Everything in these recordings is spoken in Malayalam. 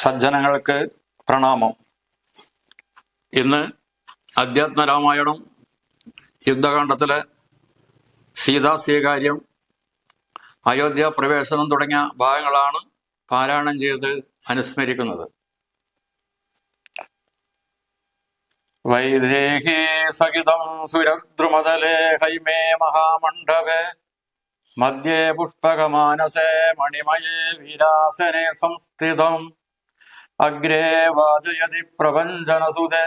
സജ്ജനങ്ങൾക്ക് പ്രണാമം. ഇന്ന് അധ്യാത്മ രാമായണം യുദ്ധകാണ്ഡത്തിലെ സീതാ സ്വീകാര്യം അയോധ്യ പ്രവേശനം തുടങ്ങിയ ഭാഗങ്ങളാണ് പാരായണം ചെയ്ത് അനുസ്മരിക്കുന്നത്. വൈദേഹേ സഹിതം സുരദ്രുമതലേ ഹൈമേ മഹാമണ്ഡവേ മധ്യേ പുഷ്പകമാനസേ മണിമയേ വിരാസനെ സംസ്ഥിതം. അഗ്രേ വാചയതി പ്രപഞ്ചനസുതേ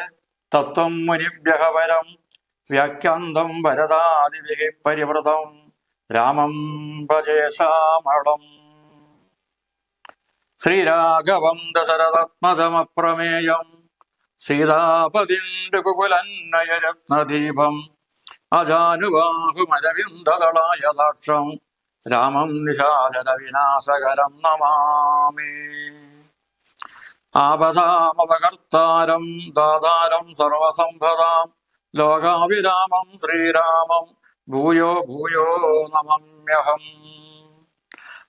തത്വം മുനിഭ്യഃ പരം വ്യാഖ്യാന്തം വരദാദിവിഹി പരിവൃതം രാമം ഭജേശാമളം ശ്രീരാഘവം ദശരഥത്മതമപ്രമേയം സീതാപതിം രഘുകുലന്നയരത്നദീപം അജാനുബാഹുമരവിന്ദദളായദാക്ഷം രാമം നിശാചര വിനാശകരം നമാമി ആപദാമപകർത്താരം ദാതാരം സർവസംഭദാം ലോകാവിരാമം ശ്രീരാമം ഭൂയോ ഭൂയോ നമമ്യഹം.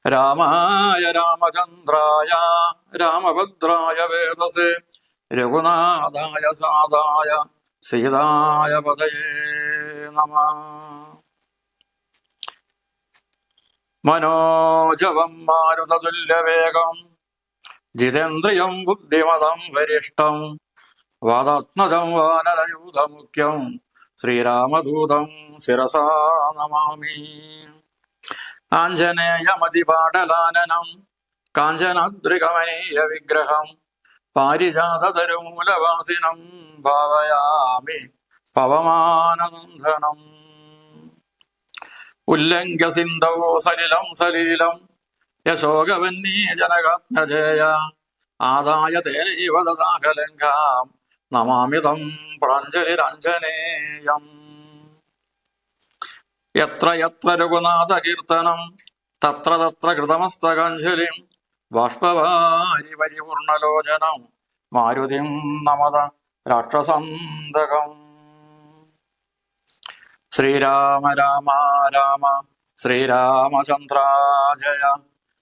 രാമായ രാമചന്ദ്രായ രാമഭദ്രായ വേദസേ രഘുനാഥായ സാദായ സീതായ പതയേ നമ. മനോജവം മാരുതതുല്യവേഗം ജിതേന്ദ്രിയം ബുദ്ധിമതം വരിഷ്ടം വാദാത്മജം വാനരയൂഥമുഖ്യം ശ്രീരാമദൂതം ശിരസാ നമാമി. ആഞ്ജനേയമതിപാടലാനനം കാഞ്ചനാദ്രികമനീയ വിഗ്രഹം പാരിജാതതരുമൂലവാസിനം ഭാവയാമി പവമാനന്ദനം. ഉല്ലംഘ്യ സിന്ധവോ സലിലം സലീലം യശോകവന്നീ ജനകാത്മജേയ ആദായ തേനൈവ നമാമിതം പ്രാഞ്ജലിരഞ്ജനേയം. എത്ര എത്ര രഘുനാഥ കീർത്തനം തത്ര തത്ര കൃതമസ്തകാഞ്ജലിം ബാഷ്പവാരി പരിപൂർണലോചനം മാരുതിം നമത രാക്ഷസന്തകം. ശ്രീരാമ രാമ രാമ ശ്രീരാമചന്ദ്രാജയ.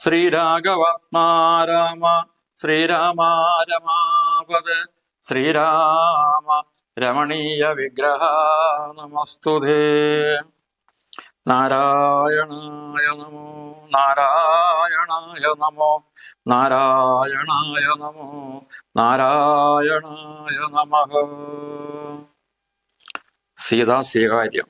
ശ്രീരാഘവാത്മാ രാമ ശ്രീരാമ രമാപത് ശ്രീരാമ രമണീയ വിഗ്രഹ നമസ്തുതേ. നാരായണായ നമോ നാരായണായ നമോ നാരായണായ നമോ നാരായണായ നമ. സീതാ സ്വീകാര്യം.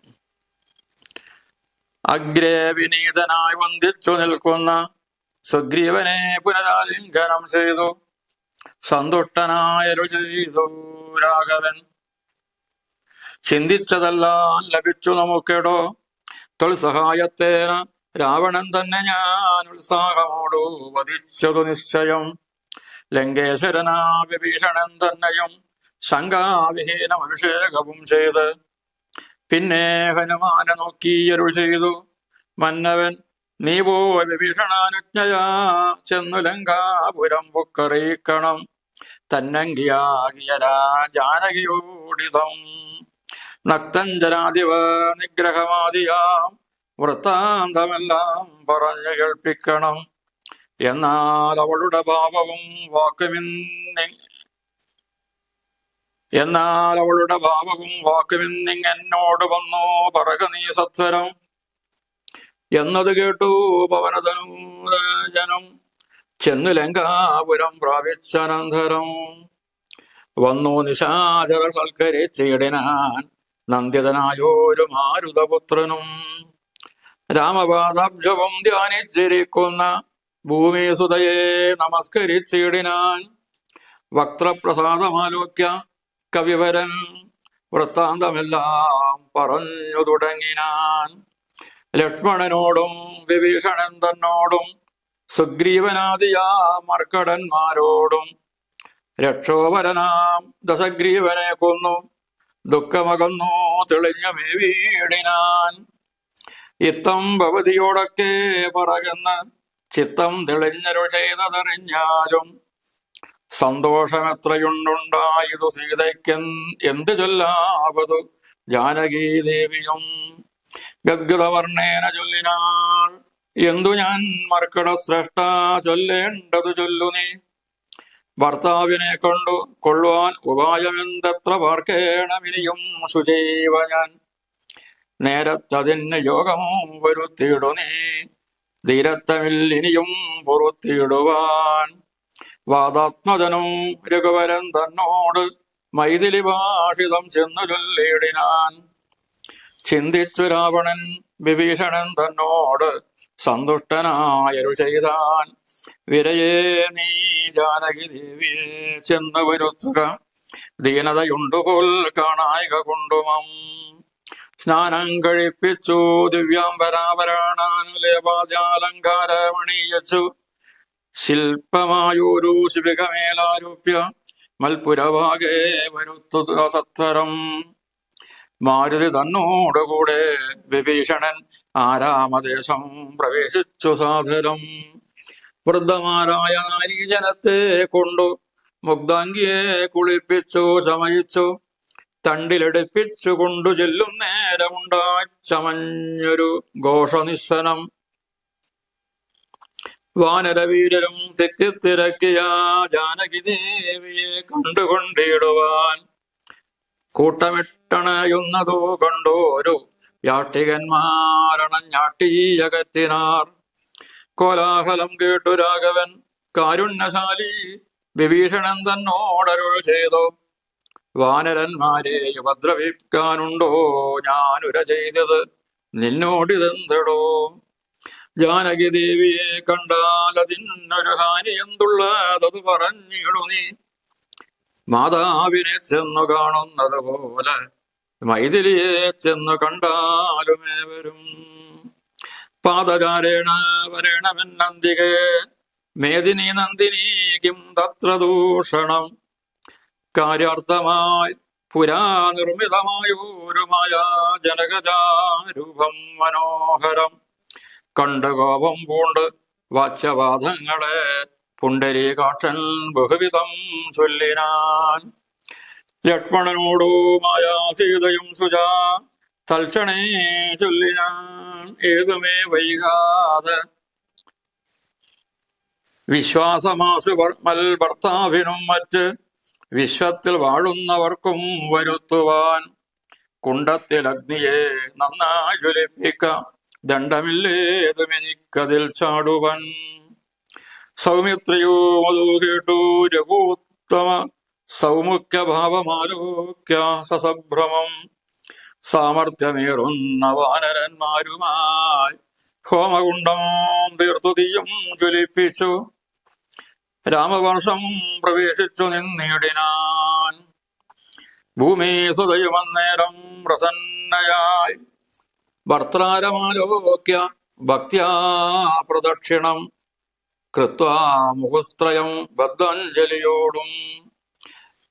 അഗ്രേ വിനീതനായി വന്ദിച്ചു നിൽക്കുന്ന സുഗ്രീവനെ പുനരാലിംഗനം ചെയ്തു. സന്തുഷ്ടനായരു ചെയ്തു രാഘവൻ. ചിന്തിച്ചതെല്ലാം ലഭിച്ചു നമുക്കെടോ. തൊൽസഹായത്തേന രാവണൻ തന്നെ ഞാൻ ഉത്സാഹമോടു വധിച്ചതു നിശ്ചയം. ലങ്കേശ്വരനാ വിഭീഷണൻ തന്നെയും ശങ്കാവിഹീനം അഭിഷേകവും ചെയ്ത്. പിന്നെ ഹനുമാനെ നോക്കിയരുൾ ചെയ്തു. മന്നവൻ നീ പോയി വിഭീഷണാനുജ്ഞയാ ചെന്നു ലങ്കാപുരം പൊക്കറിയിക്കണം. തന്നങ്കിയാകിയ ജാനകിയോടിതം നക്തഞ്ജനാദിവ നിഗ്രഹമാദിയാം. വൃത്താന്തമെല്ലാം പറഞ്ഞു കേൾപ്പിക്കണം. എന്നാൽ അവളുടെ ഭാവവും വാക്കുമിന്നി എന്നാൽ അവളുടെ ഭാവവും വാക്കുമിന്നിങ്ങെന്നോട് വന്നോ. പറക നീ സത്വരം. എന്നത് കേട്ടു പവനതനൂജനം ചെന്നു ലങ്കാപുരം പ്രാപിച്ചനന്തരം വന്നു നിശാചര സൽക്കരിച്ചിടിനാൻ നന്ദിതനായോരു മാരുതപുത്രനും രാമപാദാബ്ജവും ധ്യാനിച്ചിരിക്കുന്ന ഭൂമി സുതയെ നമസ്കരിച്ചിടിനാൻ. വക്രപ്രസാദമാലോക്യ കവിവരൻ വൃത്താന്തമെല്ലാം പറഞ്ഞു തുടങ്ങിനാൻ. ലക്ഷ്മണനോടും വിഭീഷണൻ തന്നോടും സുഗ്രീവനാദിയാ മർക്കടന്മാരോടും രക്ഷോപരനാം ദശഗ്രീവനെ കൊന്നു. ദുഃഖമകന്നു തെളിഞ്ഞു മേവീടിനാൻ. ഇത്തം ഭവതിയോടൊക്കെ പറകുന്ന ചിത്തം തെളിഞ്ഞരു ചെയ്തതറിഞ്ഞാലും സന്തോഷമെത്രയുണ്ടുണ്ടായതു സീതയ്ക്കെന്ത് ചൊല്ലാവതു? ജാനകീ ദേവിയും ഗദ്ഗതവർണേന ചൊല്ലിനാൾ. എന്തു ഞാൻ മർക്കട ശ്രേഷ്ഠ ചൊല്ലേണ്ടതു ചൊല്ലു നീ. ഭർത്താവിനെ കൊണ്ടു കൊള്ളുവാൻ ഉപായമെന്തത്ര പാർക്കേണമിനിയും ശുചീവ ഞാൻ. നേരത്തതിന് യോഗമോ വരുത്തിയിടു നീ. ധീരത്തമില്ലിനിയും പൊറുത്തിയിടുവാൻ. വാദാത്മജനും രഘുവരൻ തന്നോട് മൈതിലി ഭാഷിതം ചെന്നു ചൊല്ലിയിടിനാൻ. ചിന്തിച്ചു രാവണൻ വിഭീഷണൻ തന്നോട് സന്തുഷ്ടനായരു ചെയ്താൻ. വിരയെ നീ ജാനകി ദേവിയെ ചെന്ന് വരുത്തുക. ദീനതയുണ്ടുപോൽ കാണായിക കൊണ്ടുമം. സ്നാനം കഴിപ്പിച്ചു. ദിവ്യാംബരാഭരണാനുലേപാദ്യാലങ്കാരമണിയച്ചു ശില്പമായൊരു ശിവികമേലാരൂപ്യ മൽപുരഭാഗേ വരുത്തു സത്വരം. മാരുതി തന്നോടുകൂടെ വിഭീഷണൻ ആരാമദേശം പ്രവേശിച്ചു സാധനം. വൃദ്ധമാരായ നാരീജനത്തെ കൊണ്ടു മുഗ്ധാംഗിയെ കുളിപ്പിച്ചു ശമയിച്ചു. തണ്ടിലെടുപ്പിച്ചു കൊണ്ടു ചെല്ലും നേരമുണ്ടായി ചമഞ്ഞൊരു ഘോഷനിസ്സനം വാനരവീരരും തെറ്റിത്തിരക്കിയ ജാനകി ദേവിയെ കണ്ടുകൊണ്ടിടുവാൻ കൂട്ടമിട്ടണയുന്നതോ കണ്ടോരു യാട്ടികന്മാരണഞ്ഞാട്ടീയകത്തിനാർ കോലാഹലം കേട്ടു രാഘവൻ കാരുണ്യശാലി വിഭീഷണൻ തന്നോടരുൾ ചെയ്തു. വാനരന്മാരെ ഉപദ്രവിക്കാനുണ്ടോ ഞാനുര ചെയ്തത്? നിന്നോടിതെന്തടോ? ജാനകി ദേവിയെ കണ്ടാൽ അതിനൊരു ഹാനി എന്തുള്ളതത് പറഞ്ഞിടു നീ. മാതാവിനെ ചെന്നു കാണുന്നത് പോലെ മൈഥിലിയെ ചെന്നു കണ്ടാലുമേവരും പാദചാരേണ വരണമെന്നന്തികെ മേദിനി നന്ദിനി കിം തത്ര ദൂഷണം. കാര്യാർത്ഥമായി പുരാ നിർമ്മിതമായൊരുമായ ജനകജാരൂപം മനോഹരം. കണ്ട കോപം പൂണ്ട് വാച്യവാദങ്ങളെ പുണ്ടരീകാക്ഷൻ ബഹുവിധം ചൊല്ലിനാൻ. ലക്ഷ്മണനോടുമായ സീതയും സുജ തൽക്ഷണേ ചൊല്ലിനാൻ. ഏതുമേ വൈകാതെ? വിശ്വാസമാസു മൽ ഭർത്താവിനും മറ്റ് വിശ്വത്തിൽ വാഴുന്നവർക്കും വരുത്തുവാൻ. കുണ്ടത്തിൽ അഗ്നിയെ നന്നായി ജ്വലിപ്പിക്കാം. ദണ്ഡമില്ലേതുമെനിക്കതിൽ ചാടുവൻ. സൗമിത്രിയോ മതോ കേട്ടോ രഘുത്തമ. സൗമുഖ്യഭാവമാലോക്യ സസഭ്രമം സാമർഥ്യമേറുന്ന വാനരന്മാരുമായി ഹോമകുണ്ടം തീർത്തു തീയും ജ്വലിപ്പിച്ചു. രാമവർഷം പ്രവേശിച്ചു നിന്നിടിനാൻ. ഭൂമി സുതയുമന്നേരം പ്രസന്നയായി. ഭർത്താരമാലോക്യ ഭക്തിയാ പ്രദക്ഷിണം. കൃത്വാ മുഖസ്ത്രയം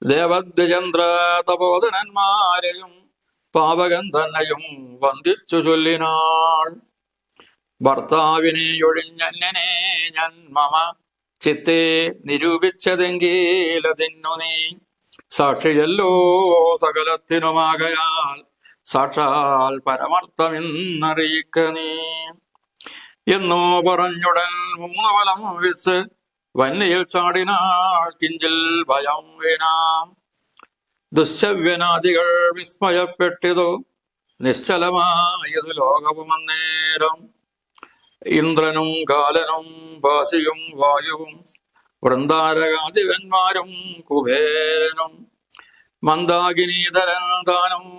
ദേവദ്വിചന്ദ്ര തപോധനന്മാരെയും പാവകൻ തന്നെയും വന്ദിച്ചു ചൊല്ലിനാൾ ഭർത്താവിനെ ഒഴിഞ്ഞന്നെ ഞാൻ മമ ചിത്തെ നിരൂപിച്ചതെങ്കിലതിന്നു നീ സാക്ഷിയല്ലോ സകലത്തിനുമാകയാൽ സാക്ഷാൽ പരമർത്ഥമെന്നറിയിക്ക നീ എന്നോ പറഞ്ഞുടൻ മൂന്ന് വലം വെച്ച് വന്യയിൽ ചാടിനാൾ കിഞ്ചിൽ ഭയം വീണാം. ദുശ്ശവ്യനാദികൾ വിസ്മയപ്പെട്ടിതു. നിശ്ചലമായതു ലോകവും അന്നേരം. ഇന്ദ്രനും കാലനും വാസിയും വായുവും വൃന്ദാരകാദിവന്മാരും കുബേരനും. മന്ദാകിനീധരൻ താനും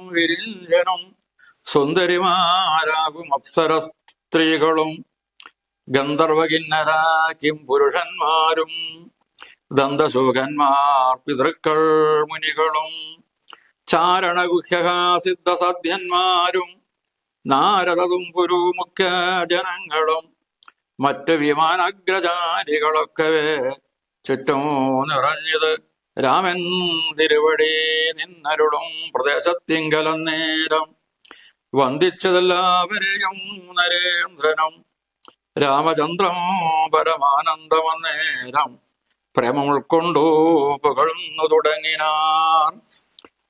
സുന്ദരിമാരാകും അപ്സര സ്ത്രീകളും. ഗന്ധർവകിന്നര കിം പുരുഷന്മാരും ദന്തശോകന്മാർ പിതൃക്കൾ മുനികളും ചാരണഗുഹ്യ സിദ്ധസദ്യന്മാരും നാരദതും പുരു മുഖ്യ ജനങ്ങളും മറ്റ് വിമാനഗ്രചാരികളൊക്കെ ചുറ്റും നിറഞ്ഞത് രാമൻ തിരുവടി നിന്നരുളും പ്രദേശത്തിങ്കലന്നേരം വന്ദിച്ചതെല്ലാവരെയും നരേന്ദ്രനും രാമചന്ദ്രം പരമാനന്ദമന്നേരം പ്രേമം ഉൾക്കൊണ്ടു പുകഴ്ന്നു തുടങ്ങിനാൻ.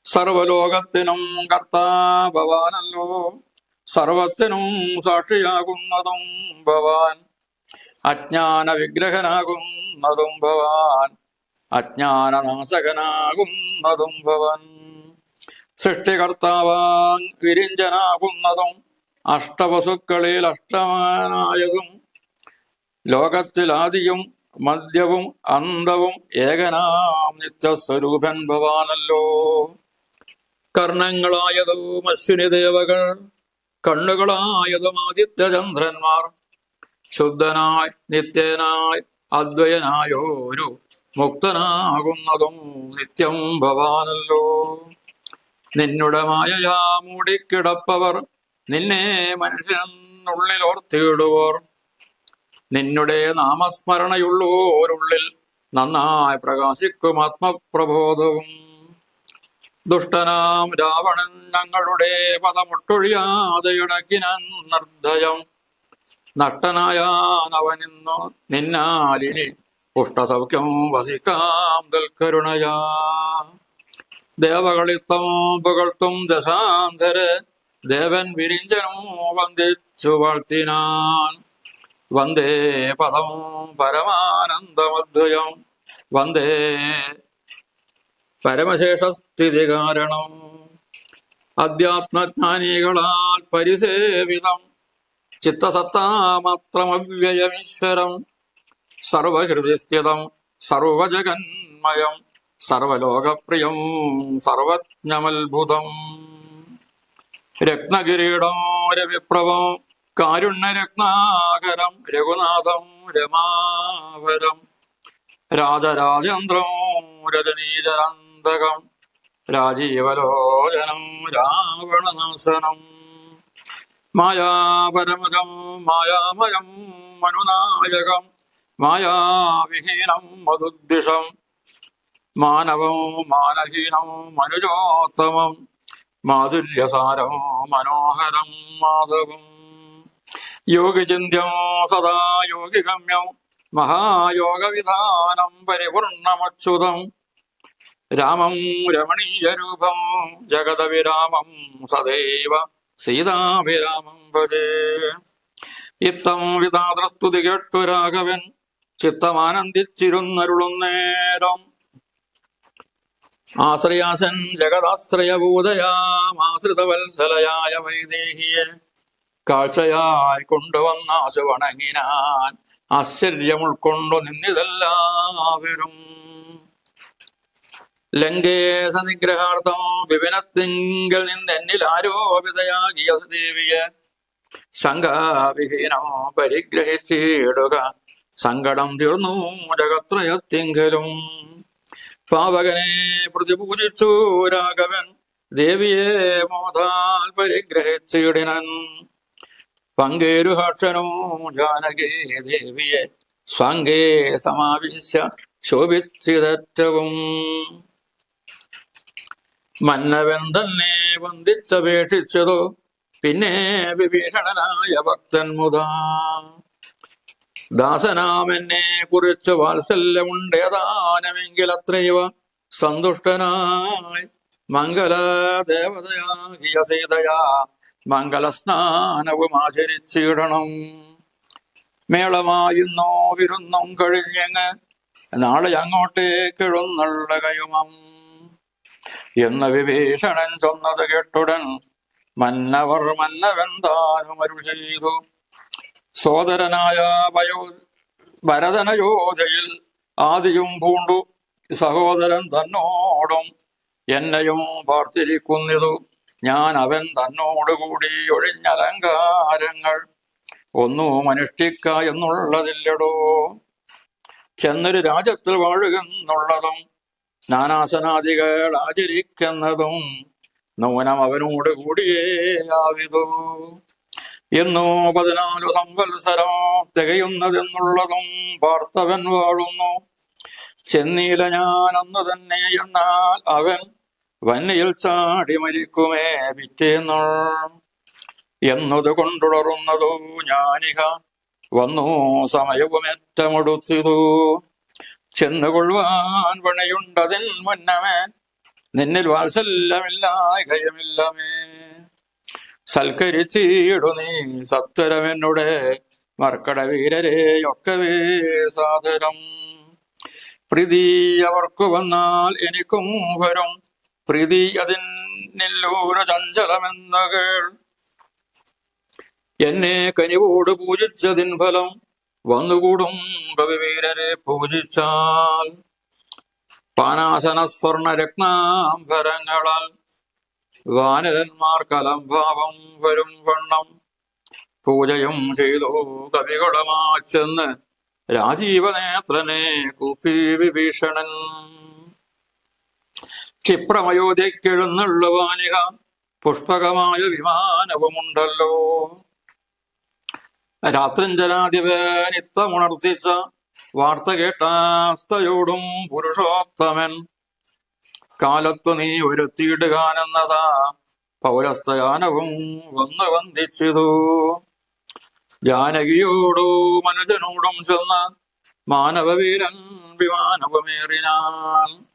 സർവലോകത്തിനും കർത്താഭവാനല്ലോ സർവത്തിനും സാക്ഷിയാകുന്നതും ഭവാൻ. അജ്ഞാന വിഗ്രഹനാകുന്നതും ഭവാൻ. അജ്ഞാനനാശകനാകുന്നതും ഭവൻ. സൃഷ്ടികർത്താവാൻ വിരിഞ്ചനാകുന്നതും അഷ്ടവസുക്കളിൽ അഷ്ടമാനായതും ലോകത്തിലാദിയും മദ്യവും അന്തവും ഏകനാം നിത്യസ്വരൂപൻ ഭവാനല്ലോ. കർണങ്ങളായതും അശ്വിനി ദേവകൾ കണ്ണുകളായതും ആദിത്യചന്ദ്രന്മാർ ശുദ്ധനായി നിത്യനായി അദ്വയനായോരു മുക്തനാകുന്നതും നിത്യം ഭവാനല്ലോ. നിന്നുടെ മായയാ മൂടിക്കിടപ്പവർ നിന്നെ മനുഷ്യനുള്ളിൽ ഓർത്തിയിടുവോർ നിന്നുടെ നാമസ്മരണയുള്ളോരുള്ളിൽ നന്നായി പ്രകാശിക്കും ആത്മപ്രബോധവും. ദുഷ്ടനാം രാവണൻ ഞങ്ങളുടെ പദമൊട്ടൊഴിയാതെ ഇടക്കിനാൻ നിർദ്ദയം. നഷ്ടനായാൻ അവനിന്നു നിന്നാലിനി പുഷ്ടസൗഖ്യം വസിക്കാം ദൽക്കരുണയാ ദേവകളിത്തം പുകഴ്ത്തും ദശാന്തര ദേവൻ വിരിഞ്ചനോ വന്ദിച്ചു വാഴ്ത്തിനാൻ. വന്ദേ പദം പരമാനന്ദമദ്വയം വന്ദേ പരമശേഷസ്ഥിതി കാരണം. അധ്യാത്മജ്ഞാനികളാൽ പരിസേവിതം. ചിത്തസത്താമാത്രമവ്യയമീശ്വരം. സർവഹൃദയസ്ഥിതം സർവജഗന്മയം. സർവലോകപ്രിയം സർവജ്ഞമത്ഭുതം. രത്നകിരീടം രവിപ്രഭം കാരുണ്യരത്നാകരം രഘുനാഥം രമാവരം. രാജരാജേന്ദ്രം രജനീചരന്തകം രാജീവലോചനം രാവണനാശനം മായാപരമജം മായാമയം മനുനായകം മായാവിഹീനം മധുദ്ദിഷം മാനവം മാനഹീനം മനുജോത്തമം മാധുര്യസാരം മനോഹരം മാധവം. യോഗിചിന്യം സദാ യോഗിഗമ്യം മഹായോഗവിധാനം പരിപൂർണമച്യുതം. രാമം രമണീയരൂപം ജഗതവിരാമം സദൈവ സീതാഭിരാമം ഭജേ. ഇത്തം വിതാദ്രസ്തുതി കേട്ടു രാഘവൻ ചിത്തമാനന്ദിച്ചിരുന്നരുളുന്നേരം. ആശ്രയാസൻ ജഗദാശ്രയഭൂതയാമാശ്രിതവത്സലയായ വൈദേഹിയെ. കാഴ്ചയായി കൊണ്ടുവന്ന കൊണ്ടുവന്നാശു വണങ്ങിനാൻ ആശ്ചര്യമുൾക്കൊണ്ടു നിന്നിതെല്ലാവരും. ലങ്കേശ നിഗ്രഹാർത്ഥം വിപിനത്തിങ്കിൽ നിന്നെന്നിൽ ആരോപിതയാകിയ ദേവിയെ ശങ്കാവിഹീനോ പരിഗ്രഹിച്ചിടുക. സങ്കടം തീർന്നു ജഗത്രയത്തിങ്കിലും പാവകനെ പ്രതിപൂജിച്ചു രാഘവൻ ദേവിയെ മോതാൽ പരിഗ്രഹിച്ചിടിനൻ. പങ്കേരുഹർഷനോ ജാനകേ ദേവിയെ സ്വാംഗേ സമാവിശ്യ ശോഭിച്ചിതറ്റവും. മന്നവൻ തന്നെ വന്ദിച്ചപേക്ഷിച്ചതോ പിന്നെ വിഭീഷണനായ ഭക്തൻ മുതാ. ദാസനാമെന്നെ കുറിച്ച് വാത്സല്യമുണ്ടേതാനമെങ്കിൽ അത്രയവ സന്തുഷ്ടനായി മംഗല ദേവതയാകിയ സീതയാ. മംഗളസ്നാനവും ആചരിച്ചിടണം. മേളമായുന്നോ വിരുന്നും കഴിഞ്ഞങ്ങ് നാളെ അങ്ങോട്ടേക്കിഴുന്നുള്ള എഴുന്നള്ളുകയുമം എന്ന വിഭീഷണൻ ചൊന്നത് കേട്ടുടൻ മന്നവർ മന്നവെന്താനും അരുൾ ചെയ്തു. സോദരനായ വയോ ഭരതനയോധയിൽ ആദിയും പൂണ്ടു. സഹോദരൻ തന്നോടും എന്നെയും പാർത്തിരിക്കുന്നിതു. ഞാൻ അവൻ തന്നോടുകൂടി ഒഴിഞ്ഞലങ്കാരങ്ങൾ ഒന്നും അനുഷ്ഠിക്ക എന്നുള്ളതില്ലടോ. ചെന്നൊരു രാജ്യത്തിൽ വാഴുകെന്നുള്ളതും നാനാസനാദികൾ ആചരിക്കുന്നതും നൂനം അവനോട് കൂടിയേ ആവിതു. എന്നോ പതിനാലു സംവത്സരം തികയുന്നതെന്നുള്ളതും പാർത്തവൻ വാഴുന്നു. ചെന്നീല ഞാൻ അന്ന് തന്നെ എന്നാൽ അവൻ വന്നയിൽ ചാടി മരിക്കുമേ വിറ്റേന്നു എന്നത് കൊണ്ടുടറുന്നതോ ഞാനിക വന്നു സമയവും ഏറ്റമെടുത്തിതു ചെന്നുകൊള്ളുവാൻ പണിയുണ്ടതിൽ മുന്നമേ നിന്നിൽ വാത്സല്യമില്ലായകയുമില്ലമേ. സൽക്കരിച്ചിടു നീ സത്വരമെന്നുടെ മർക്കട വീരരെ ഒക്കവേ സാദരം. പ്രീതി അവർക്കു വന്നാൽ എനിക്കും വരും. പ്രീതി അതിനില്ലൂര ചഞ്ചലമെന്ന കേൾ. എന്നെ കനിവോട് പൂജിച്ചതിൻ ഫലം വന്നുകൂടും കവിവീരരെ പൂജിച്ചാൽ. പാനാശന സ്വർണ രത്നാംബരങ്ങളാൽ വാനരന്മാർ കലംഭാവം വരും വണ്ണം. പൂജയും ചെയ്തു കവികളുമാച്ചെന്ന് രാജീവനേത്രനെ കുപ്പി വിഭീഷണൻ. ക്ഷിപ്രമയോധ്യക്കെഴുന്നള്ളുവാനിക പുഷ്പകമായ വിമാനവുമുണ്ടല്ലോ. രാത്രിഞ്ചലാധിപനിത്തമുണർത്തിച്ച വാർത്ത കേട്ടാസ്തയോടും പുരുഷോത്തമൻ കാലത്തു നീ ഒരുത്തിയിടുകാനെന്നതാ പൗരസ്തയാനവും വന്നു വന്ദിച്ചിതു. ജാനകിയോടോ മനുജനോടും ചെന്ന് മാനവവീരൻ വിമാനവുമേറിനാൻ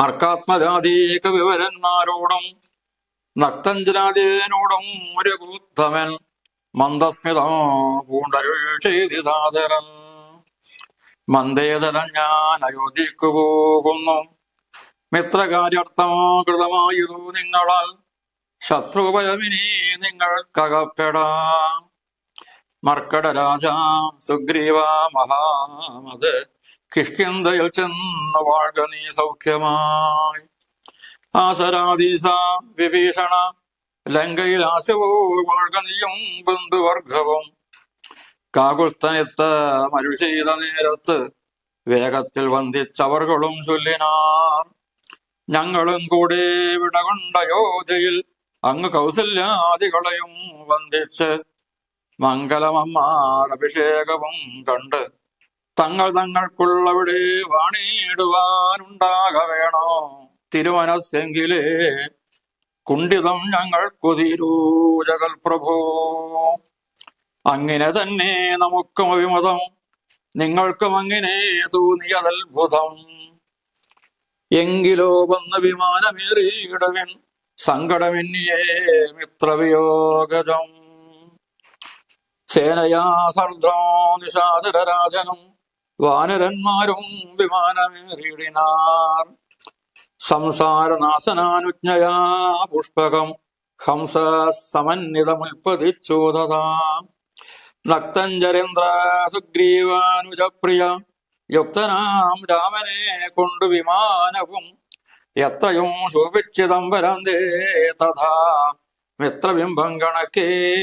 അർക്കാത്മജാതീക വിവരന്മാരോടും നക്തഞ്ജലാദേനോടും ഒരു കൂത്തമൻ മന്ദസ്മിതം പൂണ്ടരുൾ ചെയ്തിതാതരൻ മന്ദേതരം ഞാൻ അയോധ്യക്കു പോകുന്നു. മിത്രകാര്യർത്ഥം കൃതമായതു നിങ്ങളാൽ. ശത്രുഭയമിനി നിങ്ങൾക്കകപ്പെടാം. മർക്കട രാജാം സുഗ്രീവ മഹാമത് കിഷ്കിന്തയിൽ ചെന്ന് വാഴ്ക നീ സൗഖ്യമായി. ആസരാധീസ വിഭീഷണ ലങ്കയിൽ ആശവോ വാഴ്ക നീയും ബന്ധുവർഗവും കാകുൽത്തനെത്ത മരുഷീത നേരത്ത് വേഗത്തിൽ വന്ദിച്ചവർകളും ചൊല്ലിനാർ. ഞങ്ങളും കൂടെ വിടകൊണ്ട യോധയിൽ അങ്ങ് കൗസല്യാദികളെയും വന്ദിച്ച് മംഗളമമ്മാർ അഭിഷേകവും കണ്ട് തങ്ങൾ തങ്ങൾക്കുള്ളവിടെ വാണിയിടുവാനുണ്ടാക വേണോ? തിരുമനസ്സെങ്കിലേ കുണ്ഠിതം ഞങ്ങൾ കുതിരൂജകൽ പ്രഭോ. അങ്ങനെ തന്നെ നമുക്കും അഭിമതം നിങ്ങൾക്കും അങ്ങനെ തോന്നിയതത്ഭുതം എങ്കിലോ വന്ന് വിമാനമേറിയിടവിൻ സങ്കടമെന്നിയേ മിത്രവിയോഗജം സേനയാ സർദ്രോ നിശാചരരാജനും വാനരന്മാരും വിമാനമേറിയിടിനാർ. സംസാരനാശനാനുജ്ഞയാ പുഷ്പകം. ഹംസ സമന്വിതമുൽപ്പതിച്ചോദതാ നക്തഞ്ചരേന്ദ്ര സുഗ്രീവാനുജപ്രിയ. യുക്തനാം രാമനെ കൊണ്ടു വിമാനവും എത്രയും ശോഭിച്ചിതം വരന്തേ തഥാ. മിത്രബിംബം കണക്കേ